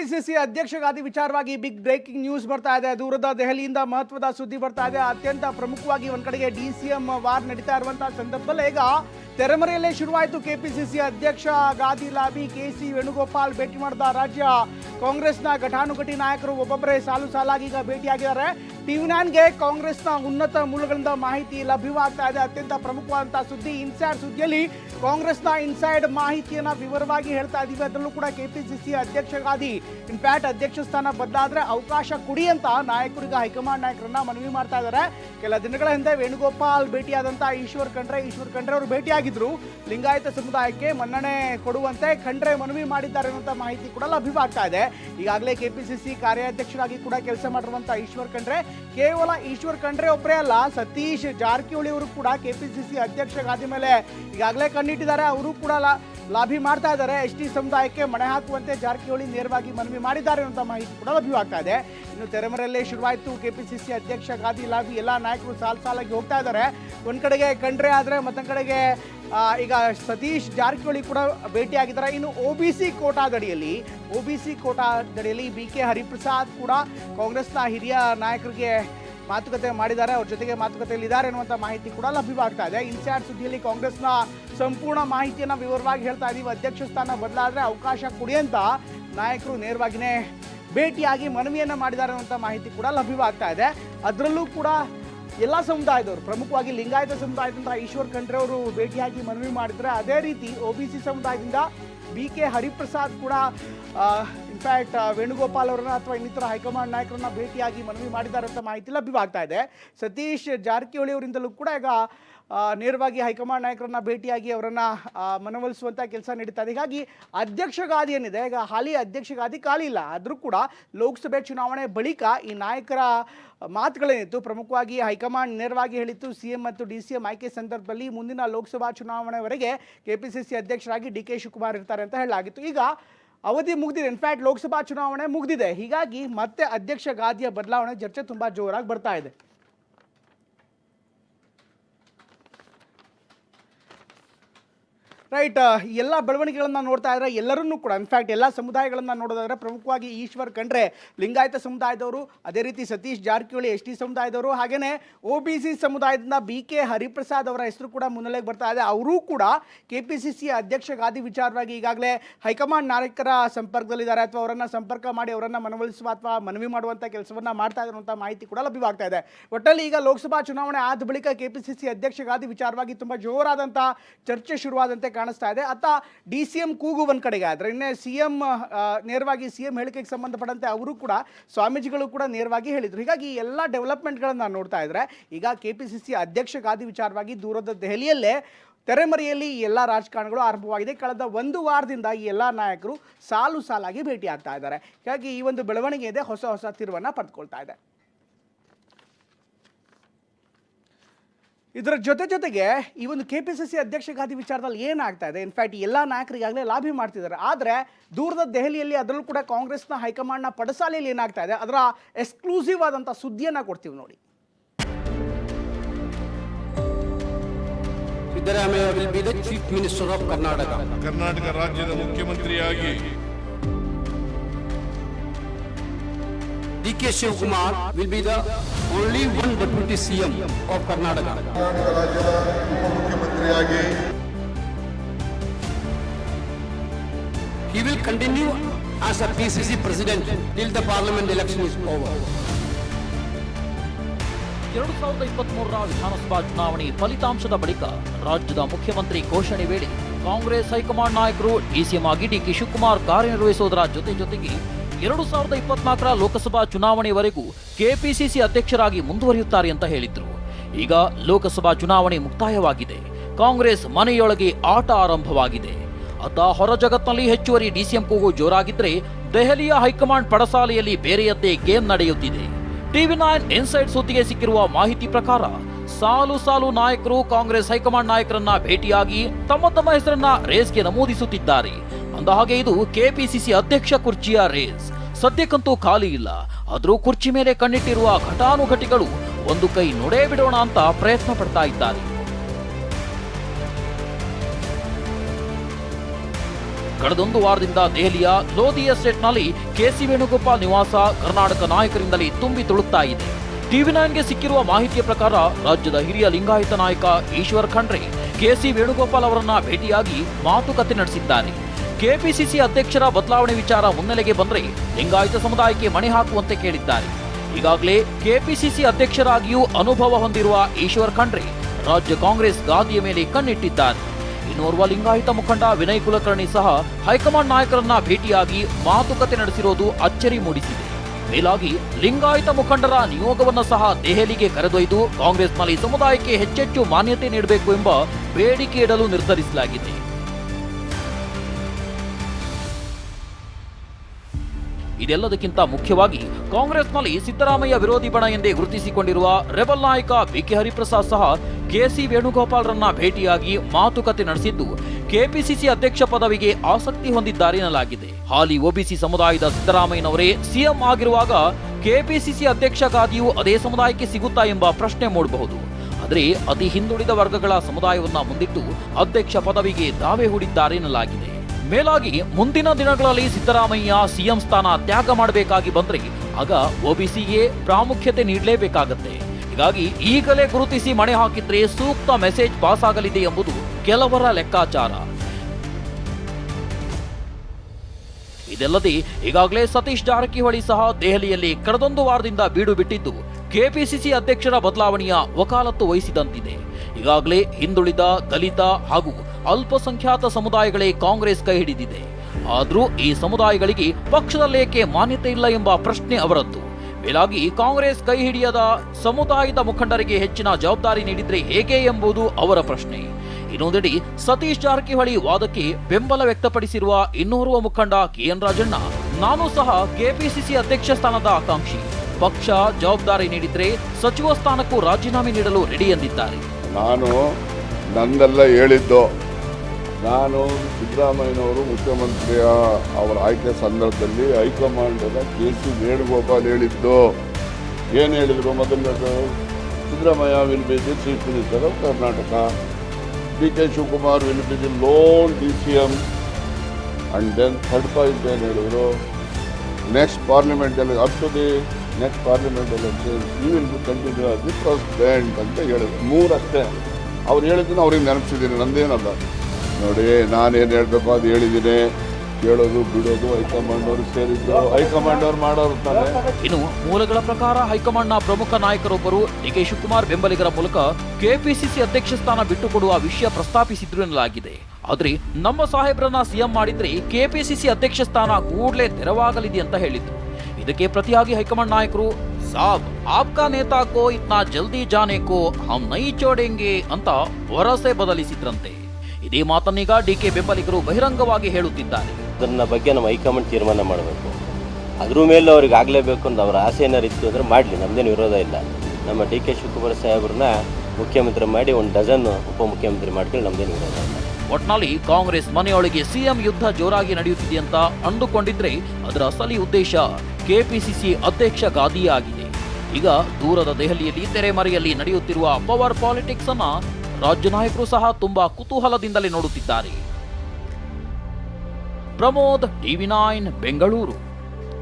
KPCC ಅಧ್ಯಕ್ಷಗಾದಿ ವಿಚಾರವಾಗಿ big breaking news ಬರ್ತಾ ಇದೆ. ದೂರದ ದೆಹಲಿಯಿಂದ ಮಹತ್ವದ ಸುದ್ದಿ ಬರ್ತಾ ಇದೆ. ಅತ್ಯಂತ ಪ್ರಮುಖವಾಗಿ ಒಂದ್ ಕಡೆಗೆ ಡಿ ಸಿ ಎಂ ವಾರ್ ನಡೀತಾ ಇರುವಂತಹ ಸಂದರ್ಭದಲ್ಲಿ ಈಗ ತೆರೆಮರೆಯಲ್ಲೇ ಶುರುವಾಯಿತು ಕೆಪಿಸಿಸಿ ಅಧ್ಯಕ್ಷ ಗಾದಿ ಲಾಬಿ, ಕೆ ಸಿ ವೇಣುಗೋಪಾಲ್ ಭೇಟಿ ಮಾಡಿದ ರಾಜ್ಯ ಕಾಂಗ್ರೆಸ್ನ ಘಟಾನುಘಟಿ ನಾಯಕರು ಒಬ್ಬೊಬ್ಬರೇ ಸಾಲು ಸಾಲಾಗಿ ಈಗ ಭೇಟಿಯಾಗಿದ್ದಾರೆ. ಟಿವಿ ನೈನ್ಗೆ ಕಾಂಗ್ರೆಸ್ನ ಉನ್ನತ ಮೂಲಗಳಿಂದ ಮಾಹಿತಿ ಲಭ್ಯವಾಗ್ತಾ ಇದೆ. ಅತ್ಯಂತ ಪ್ರಮುಖವಾದಂತಹ ಸುದ್ದಿ, ಇನ್ಸೈಡ್ ಸುದ್ದಿಯಲ್ಲಿ ಕಾಂಗ್ರೆಸ್ನ ಇನ್ಸೈಡ್ ಮಾಹಿತಿಯನ್ನ ವಿವರವಾಗಿ ಹೇಳ್ತಾ ಇದ್ದೀವಿ ಅದರಲ್ಲೂ ಕೂಡ ಕೆಪಿಸಿಸಿ ಅಧ್ಯಕ್ಷಗಾದಿ ಇನ್ಫ್ಯಾಕ್ಟ್ ಅಧ್ಯಕ್ಷ ಸ್ಥಾನ ಬದಲಾದ್ರೆ ಅವಕಾಶ ಕೊಡಿ ಅಂತ ನಾಯಕರಿಗೆ ಹೈಕಮಾಂಡ್ ನಾಯಕರನ್ನ ಮನವಿ ಮಾಡ್ತಾ ಇದ್ದಾರೆ ಕೆಲ ದಿನಗಳ ಹಿಂದೆ ವೇಣುಗೋಪಾಲ್ ಭೇಟಿಯಾದಂಥ ಈಶ್ವರ್ ಖಂಡ್ರೆ ಈಶ್ವರ್ ಖಂಡ್ರೆ ಅವರು ಭೇಟಿಯಾಗಿದ್ರು. ಲಿಂಗಾಯತ ಸಮುದಾಯಕ್ಕೆ ಮನ್ನಣೆ ಕೊಡುವಂತೆ ಖಂಡ್ರೆ ಮನವಿ ಮಾಡಿದ್ದಾರೆ ಅನ್ನುವಂಥ ಮಾಹಿತಿ ಕೂಡ ಲಭ್ಯವಾಗ್ತಾ ಇದೆ. ಈಗಾಗಲೇ ಕೆಪಿಸಿಸಿ ಕಾರ್ಯಾಧ್ಯಕ್ಷರಾಗಿ ಕೂಡ ಕೆಲಸ ಮಾಡಿರುವಂತ ಈಶ್ವರ್ ಖಂಡ್ರೆ ಕೇವಲ ಈಶ್ವರ್ ಖಂಡ್ರೆ ಒಬ್ಬರೇ ಅಲ್ಲ, ಸತೀಶ್ ಜಾರಕಿಹೊಳಿ ಅವರು ಕೂಡ ಕೆ ಪಿ ಸಿ ಅಧ್ಯಕ್ಷ ಗಾದಿ ಮೇಲೆ ಈಗಾಗಲೇ ಕಣ್ಣಿಟ್ಟಿದ್ದಾರೆ. ಅವರು ಕೂಡ ಲಾಭಿ ಮಾಡ್ತಾ ಇದ್ದಾರೆ. ಎಸ್ ಟಿ ಸಮುದಾಯಕ್ಕೆ ಮಣೆ ಹಾಕುವಂತೆ ಜಾರಕಿಹೊಳಿ ನೇರವಾಗಿ ಮನವಿ ಮಾಡಿದ್ದಾರೆ ಅನ್ನೋ ಮಾಹಿತಿ ಕೂಡ ಲಭ್ಯವಾಗ್ತಾ ಇದೆ. ಇನ್ನು ತೆರೆಮರೆಯಲ್ಲೇ ಶುರುವಾಯಿತು ಕೆ ಪಿ ಸಿ ಸಿ ಅಧ್ಯಕ್ಷ ಗಾದಿ ಲಾಭಿ ಎಲ್ಲ ನಾಯಕರು ಸಾಲು ಸಾಲಾಗಿ ಹೋಗ್ತಾ ಇದ್ದಾರೆ. ಒಂದು ಕಡೆಗೆ ಕಂಡ್ರೆ ಆದರೆ ಮತ್ತೊಂದು ಕಡೆಗೆ ಈಗ ಸತೀಶ್ ಜಾರಕಿಹೊಳಿ ಕೂಡ ಭೇಟಿಯಾಗಿದ್ದಾರೆ. ಇನ್ನು ಒ ಬಿ ಸಿ ಕೋಟಾದಡಿಯಲ್ಲಿ ಒ ಬಿ ಸಿ ಕೋಟಾದಡಿಯಲ್ಲಿ ಬಿ ಕೆ ಹರಿಪ್ರಸಾದ್ ಕೂಡ ಕಾಂಗ್ರೆಸ್ನ ಹಿರಿಯ ನಾಯಕರಿಗೆ ಮಾತುಕತೆ ಮಾಡಿದ್ದಾರೆ. ಅವ್ರ ಜೊತೆಗೆ ಮಾತುಕತೆಯಲ್ಲಿ ಇದ್ದಾರೆ ಅನ್ನುವಂಥ ಮಾಹಿತಿ ಕೂಡ ಲಭ್ಯವಾಗ್ತಾ ಇದೆ. ಇನ್ಸ್ಯಾಟ್ ಸುದ್ದಿಯಲ್ಲಿ ಕಾಂಗ್ರೆಸ್ನ ಸಂಪೂರ್ಣ ಮಾಹಿತಿಯನ್ನು ವಿವರವಾಗಿ ಹೇಳ್ತಾ ಇದ್ದೀವಿ ಅಧ್ಯಕ್ಷ ಸ್ಥಾನ ಬದಲಾದರೆ ಅವಕಾಶ ಕೊಡಿ ಅಂತ ನಾಯಕರು ನೇರವಾಗಿಯೇ ಭೇಟಿಯಾಗಿ ಮನವಿಯನ್ನು ಮಾಡಿದ್ದಾರೆ ಅನ್ನುವಂಥ ಮಾಹಿತಿ ಕೂಡ ಲಭ್ಯವಾಗ್ತಾ ಇದೆ. ಅದರಲ್ಲೂ ಕೂಡ ಎಲ್ಲ ಸಮುದಾಯದವರು, ಪ್ರಮುಖವಾಗಿ ಲಿಂಗಾಯತ ಸಮುದಾಯದಿಂದ ಈಶ್ವರ್ ಖಂಡ್ರೆ ಅವರು ಭೇಟಿಯಾಗಿ ಮನವಿ ಮಾಡಿದ್ರೆ ಅದೇ ರೀತಿ ಒ ಬಿ ಸಿ ಸಮುದಾಯದಿಂದ ಬಿ ಕೆ ಹರಿಪ್ರಸಾದ್ ಕೂಡ ಇನ್ಫ್ಯಾಕ್ಟ್ ವೇಣುಗೋಪಾಲ್ ಅವರನ್ನ ಅಥವಾ ಇನ್ನಿತರ ಹೈಕಮಾಂಡ್ ನಾಯಕರನ್ನ ಭೇಟಿಯಾಗಿ ಮನವಿ ಮಾಡಿದ್ದಾರೆ ಅಂತ ಮಾಹಿತಿ ಲಭ್ಯವಾಗ್ತಾ ಇದೆ. ಸತೀಶ್ ಜಾರಕಿಹೊಳಿ ಅವರಿಂದಲೂ ಕೂಡ ಈಗ ನೇರವಾಗಿ ಹೈಕಮಾಂಡ್ ನಾಯಕರನ್ನ ಭೇಟಿಯಾಗಿ ಅವರನ್ನ ಮನವೊಲಿಸುವಂಥ ಕೆಲಸ ನಡೀತಾ ಇದೆ. ಹೀಗಾಗಿ ಅಧ್ಯಕ್ಷಗಾದಿ ಏನಿದೆ? ಈಗ ಹಾಲಿ ಅಧ್ಯಕ್ಷಗಾದಿ ಖಾಲಿ ಇಲ್ಲ. ಆದರೂ ಕೂಡ ಲೋಕಸಭೆ ಚುನಾವಣೆ ಬಳಿಕ ಈ ನಾಯಕರ ಮಾತುಗಳೇನಿತ್ತು, ಪ್ರಮುಖವಾಗಿ ಹೈಕಮಾಂಡ್ ನೇರವಾಗಿ ಹೇಳಿತ್ತು ಸಿ ಎಂ ಮತ್ತು ಡಿ ಸಿ ಎಂ ಆಯ್ಕೆ ಸಂದರ್ಭದಲ್ಲಿ ಮುಂದಿನ ಲೋಕಸಭಾ ಚುನಾವಣೆವರೆಗೆ ಕೆ ಪಿ ಸಿ ಸಿ ಅಧ್ಯಕ್ಷರಾಗಿ ಡಿ ಕೆ ಶಿವಕುಮಾರ್ ಇರ್ತಾರೆ ಅಂತ ಹೇಳಲಾಗಿತ್ತು. ಈಗ ಅವಧಿ ಮುಗಿದಿದೆ. ಇನ್ಫ್ಯಾಕ್ಟ್ ಲೋಕಸಭಾ ಚುನಾವಣೆ ಮುಗಿದಿದೆ. ಹೀಗಾಗಿ ಮತ್ತೆ ಅಧ್ಯಕ್ಷ ಗಾದಿಯ ಬದಲಾವಣೆ ಚರ್ಚೆ ತುಂಬ ಜೋರಾಗಿ ಬರ್ತಾ ಇದೆ. ರೈಟ್ ಎಲ್ಲ ಬೆಳವಣಿಗೆಗಳನ್ನು ನೋಡ್ತಾ ಇದ್ರೆ ಎಲ್ಲರನ್ನೂ ಕೂಡ ಇನ್ಫ್ಯಾಕ್ಟ್ ಎಲ್ಲ ಸಮುದಾಯಗಳನ್ನು ನೋಡೋದಾದ್ರೆ ಪ್ರಮುಖವಾಗಿ ಈಶ್ವರ್ ಖಂಡ್ರೆ, ಲಿಂಗಾಯತ ಸಮುದಾಯದವರು, ಅದೇ ರೀತಿ ಸತೀಶ್ ಜಾರಕಿಹೊಳಿ, ಎಸ್ ಟಿ ಸಮುದಾಯದವರು ಹಾಗೆಯೇ ಒ ಬಿ ಸಿ ಸಮುದಾಯದಿಂದ ಬಿ ಕೆ ಹರಿಪ್ರಸಾದ್ ಅವರ ಹೆಸರು ಕೂಡ ಮುನ್ನೆಲೆಗೆ ಬರ್ತಾ ಇದೆ. ಅವರೂ ಕೂಡ ಕೆ ಪಿ ಸಿ ಸಿ ಅಧ್ಯಕ್ಷ ಗಾದಿ ವಿಚಾರವಾಗಿ ಈಗಾಗಲೇ ಹೈಕಮಾಂಡ್ ನಾಯಕರ ಸಂಪರ್ಕದಲ್ಲಿದ್ದಾರೆ ಅಥವಾ ಅವರನ್ನು ಸಂಪರ್ಕ ಮಾಡಿ ಅವರನ್ನು ಮನವೊಲಿಸುವ ಅಥವಾ ಮನವಿ ಮಾಡುವಂಥ ಕೆಲಸವನ್ನ ಮಾಡ್ತಾ ಇರುವಂಥ ಮಾಹಿತಿ ಕೂಡ ಲಭ್ಯವಾಗ್ತಾ ಇದೆ. ಒಟ್ಟಲ್ಲಿ ಈಗ ಲೋಕಸಭಾ ಚುನಾವಣೆ ಆದ ಬಳಿಕ ಕೆಪಿಸಿಸಿ ಅಧ್ಯಕ್ಷ ಗಾದಿ ವಿಚಾರವಾಗಿ ತುಂಬಾ ಜೋರಾದಂಥ ಚರ್ಚೆ ಶುರುವಾದಂತೆ ಕಾಣಿಸ್ತಾ ಇದೆ. ಅತ್ತ ಡಿ ಸಿ ಎಂ ಕೂಗು ಒಂದು ಕಡೆಗೆ ಆದರೆ ಇನ್ನೇ ಸಿ ಎಂ ನೇರವಾಗಿ ಸಿ ಎಂ ಹೇಳಿಕೆಗೆ ಸಂಬಂಧಪಟ್ಟಂತೆ ಅವರು ಕೂಡ ಸ್ವಾಮೀಜಿಗಳು ಕೂಡ ನೇರವಾಗಿ ಹೇಳಿದರು. ಹೀಗಾಗಿ ಈ ಎಲ್ಲ ಡೆವಲಪ್ಮೆಂಟ್ಗಳನ್ನ ನೋಡ್ತಾ ಇದ್ದರೆ ಈಗ ಕೆ ಪಿ ಸಿ ಸಿ ಅಧ್ಯಕ್ಷಗಾದಿ ವಿಚಾರವಾಗಿ ದೂರದ ದೆಹಲಿಯಲ್ಲೇ ತೆರೆಮರೆಯಲ್ಲಿ ಈ ಎಲ್ಲ ರಾಜಕಾರಣಗಳು ಆರಂಭವಾಗಿದೆ. ಕಳೆದ ಒಂದು ವಾರದಿಂದ ಈ ಎಲ್ಲ ನಾಯಕರು ಸಾಲು ಸಾಲಾಗಿ ಭೇಟಿ ಆಗ್ತಾ ಇದ್ದಾರೆ. ಹೀಗಾಗಿ ಈ ಒಂದು ಬೆಳವಣಿಗೆ ಇದೆ. ಹೊಸ ಹೊಸ ತಿರುವನ್ನು ಪಡೆದುಕೊಳ್ತಾ ಇದೆ. ಇದರ ಜೊತೆ ಜೊತೆಗೆ ಈ ಒಂದು ಕೆ ಪಿ ಸಿ ಸಿ ಅಧ್ಯಕ್ಷ ಖಾತೆ ವಿಚಾರದಲ್ಲಿ ಏನಾಗ್ತಾ ಇದೆ? ಇನ್ಫ್ಯಾಕ್ಟ್ ಎಲ್ಲ ನಾಯಕರಿಗಾಗಲೇ ಲಾಭಿ ಮಾಡ್ತಿದ್ದಾರೆ. ಆದರೆ ದೂರದ ದೆಹಲಿಯಲ್ಲಿ ಅದರಲ್ಲೂ ಕೂಡ ಕಾಂಗ್ರೆಸ್ನ ಹೈಕಮಾಂಡ್ನ ಪಡಸಾಲೆಯಲ್ಲಿ ಏನಾಗ್ತಾ ಇದೆ? ಅದರ ಎಕ್ಸ್ಕ್ಲೂಸಿವ್ ಆದಂಥ ಸುದ್ದಿಯನ್ನು ಕೊಡ್ತೀವಿ ನೋಡಿ. Siddaramaiah will be the Chief Minister of Karnataka. Karnataka ರಾಜ್ಯದ ಮುಖ್ಯಮಂತ್ರಿಯಾಗಿ D K Shivakumar be the only one one CM of of Karnataka ರಾಜ್ಯದ ಉಪಮುಖ್ಯಮಂತ್ರಿಯಾಗಿ He will continue as a PCC president till the parliament election is over. ಎರಡು ಸಾವಿರದ ಇಪ್ಪತ್ಮೂರರ ವಿಧಾನಸಭಾ ಚುನಾವಣೆ ಫಲಿತಾಂಶದ ಬಳಿಕ ರಾಜ್ಯದ ಮುಖ್ಯಮಂತ್ರಿ ಘೋಷಣೆ ವೇಳೆ ಕಾಂಗ್ರೆಸ್ ಹೈಕಮಾಂಡ್ ನಾಯಕರು ಡಿಸಿಎಂ ಆಗಿ ಡಿಕೆ ಶಿವಕುಮಾರ್ ಕಾರ್ಯನಿರ್ವಹಿಸುವುದರ ಜೊತೆ ಜೊತೆಗೆ ಎರಡು ಸಾವಿರದ ಇಪ್ಪತ್ನಾಲ್ಕರ ಲೋಕಸಭಾ ಚುನಾವಣೆವರೆಗೂ ಕೆಪಿಸಿಸಿ ಅಧ್ಯಕ್ಷರಾಗಿ ಮುಂದುವರಿಯುತ್ತಾರೆ ಅಂತ ಹೇಳಿದ್ರು. ಈಗ ಲೋಕಸಭಾ ಚುನಾವಣೆ ಮುಕ್ತಾಯವಾಗಿದೆ. ಕಾಂಗ್ರೆಸ್ ಮನೆಯೊಳಗೆ ಆಟ ಆರಂಭವಾಗಿದೆ. ಅತ್ತ ಹೊರ ಜಗತ್ತಿನಲ್ಲಿ ಹೆಚ್ಚುವರಿ ಡಿಸಿಎಂ ಕೂಗು ಜೋರಾಗಿದ್ರೆ ದೆಹಲಿಯ ಹೈಕಮಾಂಡ್ ಪಡಸಾಲೆಯಲ್ಲಿ ಬೇರೆಯದ್ದೇ ಗೇಮ್ ನಡೆಯುತ್ತಿದೆ. ಟಿವಿ ನೈನ್ ಇನ್ಸೈಡ್ ಸುದ್ದಿಗೆ ಸಿಕ್ಕಿರುವ ಮಾಹಿತಿ ಪ್ರಕಾರ ಸಾಲು ಸಾಲು ನಾಯಕರು ಕಾಂಗ್ರೆಸ್ ಹೈಕಮಾಂಡ್ ನಾಯಕರನ್ನ ಭೇಟಿಯಾಗಿ ತಮ್ಮ ತಮ್ಮ ಹೆಸರನ್ನ ರೇಸ್ಗೆ ನಮೂದಿಸುತ್ತಿದ್ದಾರೆ. ಅಂದಹಾಗೆ ಇದು ಕೆಪಿಸಿಸಿ ಅಧ್ಯಕ್ಷ ಕುರ್ಚಿಯ ರೇಸ್. ಸದ್ಯಕ್ಕಂತೂ ಖಾಲಿ ಇಲ್ಲ. ಆದರೂ ಕುರ್ಚಿ ಮೇಲೆ ಕಣ್ಣಿಟ್ಟಿರುವ ಘಟಾನುಘಟಿಗಳು ಒಂದು ಕೈ ನೊಡೆ ಬಿಡೋಣ ಅಂತ ಪ್ರಯತ್ನ ಪಡ್ತಾ ಇದ್ದಾರೆ. ಕಳೆದೊಂದು ವಾರದಿಂದ ದೆಹಲಿಯ ಲೋಧಿ ಎಸ್ಟೇಟ್ನಲ್ಲಿ ಕೆಸಿ ವೇಣುಗೋಪಾಲ್ ನಿವಾಸ ಕರ್ನಾಟಕ ನಾಯಕರಿಂದಲೇ ತುಂಬಿ ತುಳುಕ್ತಾ ಇದೆ. ಟಿವಿ ನೈನ್ಗೆ ಸಿಕ್ಕಿರುವ ಮಾಹಿತಿಯ ಪ್ರಕಾರ ರಾಜ್ಯದ ಹಿರಿಯ ಲಿಂಗಾಯತ ನಾಯಕ ಈಶ್ವರ್ ಖಂಡ್ರೆ ಕೆಸಿ ವೇಣುಗೋಪಾಲ್ ಅವರನ್ನ ಭೇಟಿಯಾಗಿ ಮಾತುಕತೆ ನಡೆಸಿದ್ದಾರೆ ಕೆಪಿಸಿಸಿ ಅಧ್ಯಕ್ಷರ ಬದಲಾವಣೆ ವಿಚಾರ ಮುನ್ನೆಲೆಗೆ ಬಂದರೆ ಲಿಂಗಾಯತ ಸಮುದಾಯಕ್ಕೆ ಮಣೆ ಹಾಕುವಂತೆ ಕೇಳಿದ್ದಾರೆ. ಈಗಾಗಲೇ ಕೆಪಿಸಿಸಿ ಅಧ್ಯಕ್ಷರಾಗಿಯೂ ಅನುಭವ ಹೊಂದಿರುವ ಈಶ್ವರ್ ಖಂಡ್ರೆ ರಾಜ್ಯ ಕಾಂಗ್ರೆಸ್ ಗಾದಿಯ ಮೇಲೆ ಕಣ್ಣಿಟ್ಟಿದ್ದಾರೆ. ಇನ್ನೋರ್ವ ಲಿಂಗಾಯತ ಮುಖಂಡ ವಿನಯ್ ಕುಲಕರ್ಣಿ ಸಹ ಹೈಕಮಾಂಡ್ ನಾಯಕರನ್ನ ಭೇಟಿಯಾಗಿ ಮಾತುಕತೆ ನಡೆಸಿರೋದು ಅಚ್ಚರಿ ಮೂಡಿಸಿದೆ. ಮೇಲಾಗಿ ಲಿಂಗಾಯತ ಮುಖಂಡರ ನಿಯೋಗವನ್ನು ಸಹ ದೆಹಲಿಗೆ ಕರೆದೊಯ್ದು ಕಾಂಗ್ರೆಸ್ನಲ್ಲಿ ಸಮುದಾಯಕ್ಕೆ ಹೆಚ್ಚೆಚ್ಚು ಮಾನ್ಯತೆ ನೀಡಬೇಕು ಎಂಬ ಬೇಡಿಕೆ ಇಡಲು ನಿರ್ಧರಿಸಲಾಗಿದೆ. ಇದೆಲ್ಲದಕ್ಕಿಂತ ಮುಖ್ಯವಾಗಿ ಕಾಂಗ್ರೆಸ್ನಲ್ಲಿ ಸಿದ್ದರಾಮಯ್ಯ ವಿರೋಧಿ ಬಣ ಎಂದೇ ಗುರುತಿಸಿಕೊಂಡಿರುವ ರೆಬಲ್ ನಾಯಕ ಬಿಕೆ ಹರಿಪ್ರಸಾದ್ ಸಹ ಕೆಸಿ ವೇಣುಗೋಪಾಲ್ರನ್ನ ಭೇಟಿಯಾಗಿ ಮಾತುಕತೆ ನಡೆಸಿದ್ದು, ಕೆಪಿಸಿಸಿ ಅಧ್ಯಕ್ಷ ಪದವಿಗೆ ಆಸಕ್ತಿ ಹೊಂದಿದ್ದಾರೆ ಎನ್ನಲಾಗಿದೆ. ಹಾಲಿ ಒಬಿಸಿ ಸಮುದಾಯದ ಸಿದ್ದರಾಮಯ್ಯನವರೇ ಸಿಎಂ ಆಗಿರುವಾಗ ಕೆಪಿಸಿಸಿ ಅಧ್ಯಕ್ಷ ಗಾದಿಯು ಅದೇ ಸಮುದಾಯಕ್ಕೆ ಸಿಗುತ್ತಾ ಎಂಬ ಪ್ರಶ್ನೆ ಮೂಡಬಹುದು. ಆದರೆ ಅತಿ ಹಿಂದುಳಿದ ವರ್ಗಗಳ ಸಮುದಾಯವನ್ನ ಮುಂದಿಟ್ಟು ಅಧ್ಯಕ್ಷ ಪದವಿಗೆ ದಾವೆ ಹೂಡಿದ್ದಾರೆ ಎನ್ನಲಾಗಿದೆ. ಮೇಲಾಗಿ ಮುಂದಿನ ದಿನಗಳಲ್ಲಿ ಸಿದ್ದರಾಮಯ್ಯ ಸಿಎಂ ಸ್ಥಾನ ತ್ಯಾಗ ಮಾಡಬೇಕಾಗಿ ಬಂದ್ರೆ ಆಗ ಒಬಿಸಿಗೆ ಪ್ರಾಮುಖ್ಯತೆ ನೀಡಲೇಬೇಕಾಗತ್ತೆ. ಹೀಗಾಗಿ ಈಗಲೇ ಗುರುತಿಸಿ ಮಣೆ ಹಾಕಿದ್ರೆ ಸೂಕ್ತ ಮೆಸೇಜ್ ಪಾಸ್ ಆಗಲಿದೆ ಎಂಬುದು ಕೆಲವರ ಲೆಕ್ಕಾಚಾರ. ಇದಲ್ಲದೆ ಈಗಾಗಲೇ ಸತೀಶ್ ಜಾರಕಿಹೊಳಿ ಸಹ ದೆಹಲಿಯಲ್ಲಿ ಕಳೆದೊಂದು ವಾರದಿಂದ ಬೀಡು ಬಿಟ್ಟಿದ್ದು ಕೆಪಿಸಿಸಿ ಅಧ್ಯಕ್ಷರ ಬದಲಾವಣೆಯ ವಕಾಲತ್ತು ವಹಿಸಿದಂತಿದೆ. ಈಗಾಗಲೇ ಹಿಂದುಳಿದ, ದಲಿತ ಹಾಗೂ ಅಲ್ಪಸಂಖ್ಯಾತ ಸಮುದಾಯಗಳೇ ಕಾಂಗ್ರೆಸ್ ಕೈ ಹಿಡಿದಿದೆ. ಆದರೂ ಈ ಸಮುದಾಯಗಳಿಗೆ ಪಕ್ಷದಲ್ಲೇಕೆ ಮಾನ್ಯತೆ ಇಲ್ಲ ಎಂಬ ಪ್ರಶ್ನೆ ಅವರದ್ದು. ಮೇಲಾಗಿ ಕಾಂಗ್ರೆಸ್ ಕೈ ಹಿಡಿಯದ ಸಮುದಾಯದ ಮುಖಂಡರಿಗೆ ಹೆಚ್ಚಿನ ಜವಾಬ್ದಾರಿ ನೀಡಿದ್ರೆ ಹೇಗೆ ಎಂಬುದು ಅವರ ಪ್ರಶ್ನೆ. ಇನ್ನೊಂದೆಡೆ ಸತೀಶ್ ಜಾರಕಿಹೊಳಿ ವಾದಕ್ಕೆ ಬೆಂಬಲ ವ್ಯಕ್ತಪಡಿಸಿರುವ ಇನ್ನೋರ್ವ ಮುಖಂಡ ಕೆಎನ್ ರಾಜಣ್ಣ, ನಾನು ಸಹ ಕೆಪಿಸಿಸಿ ಅಧ್ಯಕ್ಷ ಸ್ಥಾನದ ಆಕಾಂಕ್ಷಿ. ಪಕ್ಷ ಜವಾಬ್ದಾರಿ ನೀಡಿದ್ರೆ ಸಚಿವ ಸ್ಥಾನಕ್ಕೂ ರಾಜೀನಾಮೆ ನೀಡಲು ರೆಡಿ ಎಂದಿದ್ದಾರೆ. ನಾನು ನಂದೆಲ್ಲ ಹೇಳಿದ್ದು ನಾನು ಸಿದ್ದರಾಮಯ್ಯನವರು ಮುಖ್ಯಮಂತ್ರಿಯ ಅವರ ಆಯ್ಕೆ ಸಂದರ್ಭದಲ್ಲಿ ಹೈಕಮಾಂಡದ ಕೆ ಸಿ ವೇಣುಗೋಪಾಲ್ ಹೇಳಿದ್ದು. ಏನು ಹೇಳಿದ್ರು ಮೊದಲನೇದು? Siddaramaiah will be the chief minister of Karnataka D K Shivakumar will be the lone D C M and then third point ಏನು ಹೇಳಿದ್ರು? ನೆಕ್ಸ್ಟ್ ಪಾರ್ಲಿಮೆಂಟ್ ಅಷ್ಟು to the next parliament election ಈ will be continue the band ಅಂತ ಹೇಳಿದ್ರು. ಮೂರಷ್ಟೇ. ಅವ್ರು ಹೇಳಿದ್ದನ್ನು ಅವ್ರಿಗೆ ನೆನಪಿಸಿದ್ದೀನಿ ನಂದೇನಲ್ಲ. ನೋಡಿ, ನಾನೇನು ಹೇಳಬೇಕು ಅದು ಹೇಳಿದ್ದೀನಿ. ಕೇಳೋದು, ಬಿಡೋದು ಹೈಕಮಾಂಡ್ ಅವರು ಸೇರಿದ್ದು ಹೈಕಮಾಂಡ್ ಅವ್ರು ಮಾಡೋರು ತಾನೆ. ಇನ್ನು ಮೂಲಗಳ ಪ್ರಕಾರ ಹೈಕಮಾಂಡ್ನ ಪ್ರಮುಖ ನಾಯಕರೊಬ್ಬರು ಡಿಕೆ ಶಿವಕುಮಾರ್ ಬೆಂಬಲಿಗರ ಮೂಲಕ ಕೆಪಿಸಿಸಿ ಅಧ್ಯಕ್ಷ ಸ್ಥಾನ ಬಿಟ್ಟುಕೊಡುವ ವಿಷಯ ಪ್ರಸ್ತಾಪಿಸಿದ್ರು ಎನ್ನಲಾಗಿದೆ. ಆದ್ರೆ ನಮ್ಮ ಸಾಹೇಬ್ರನ್ನ ಸಿಎಂ ಮಾಡಿದ್ರೆ ಕೆಪಿಸಿಸಿ ಅಧ್ಯಕ್ಷ ಸ್ಥಾನ ಕೂಡಲೇ ತೆರವಾಗಲಿದೆ ಅಂತ ಹೇಳಿದ್ರು. ಇದಕ್ಕೆ ಪ್ರತಿಯಾಗಿ ಹೈಕಮಾಂಡ್ ನಾಯಕರು, ಸಾಬ್, ಆಪ್ಕಾ ನೇತಾ ಕೋ ಇತ್ನಾ ಜಲ್ದಿ ಜಾನೆ ಕೋ, ಹಮ್ ನೈ ಚೋಡೆಂಗೆ ಅಂತ ವರಸೆ ಬದಲಿಸಿದ್ರಂತೆ. ಇದೇ ಮಾತನ್ನೀಗ ಡಿಕೆ ಬೆಂಬಲಿಗರು ಬಹಿರಂಗವಾಗಿ ಹೇಳುತ್ತಿದ್ದಾರೆ. ಅದನ್ನ ಬಗ್ಗೆ ನಮ್ಮ ಹೈಕಮಾಂಡ್ ತೀರ್ಮಾನ ಮಾಡಬೇಕು. ಅದ್ರ ಮೇಲೆ ಅವ್ರಿಗೆ ಆಗಲೇಬೇಕು ಅಂತ ಅವರ ಆಸೆ ಏನಾರು ಇತ್ತು ಅಂದ್ರೆ ಮಾಡಲಿ ನಮ್ದೇನು ವಿರೋಧ ಇಲ್ಲ. ನಮ್ಮ ಡಿ ಕೆ ಶಿವಕುಮಾರ್ ಸಾಹೇಬ್ರನ್ನ ಮುಖ್ಯಮಂತ್ರಿ ಮಾಡಿ ಒಂದು ಡಜನ್ ಉಪಮುಖ್ಯಮಂತ್ರಿ ಮಾಡ್ಕೊಂಡು ನಮ್ದೇನು ವಿರೋಧ ಇಲ್ಲ. ಒಟ್ನಲ್ಲಿ ಕಾಂಗ್ರೆಸ್ ಮನೆಯೊಳಗೆ ಸಿಎಂ ಯುದ್ಧ ಜೋರಾಗಿ ನಡೆಯುತ್ತಿದೆ ಅಂತ ಅಂದುಕೊಂಡಿದ್ರೆ ಅದರ ಅಸಲಿ ಉದ್ದೇಶ ಕೆಪಿಸಿಸಿ ಅಧ್ಯಕ್ಷ ಗಾದಿಯೇ ಆಗಿದೆ ಈಗ ದೂರದ ದೆಹಲಿಯಲ್ಲಿ ತೆರೆಮರೆಯಲ್ಲಿ ನಡೆಯುತ್ತಿರುವ ಪವರ್ ಪಾಲಿಟಿಕ್ಸ್ ಅನ್ನ ರಾಜ್ಯ ನಾಯಕರು ಸಹ ತುಂಬಾ ಕುತೂಹಲದಿಂದಲೇ ನೋಡುತ್ತಿದ್ದಾರೆ. Pramod TV nine Bengaluru.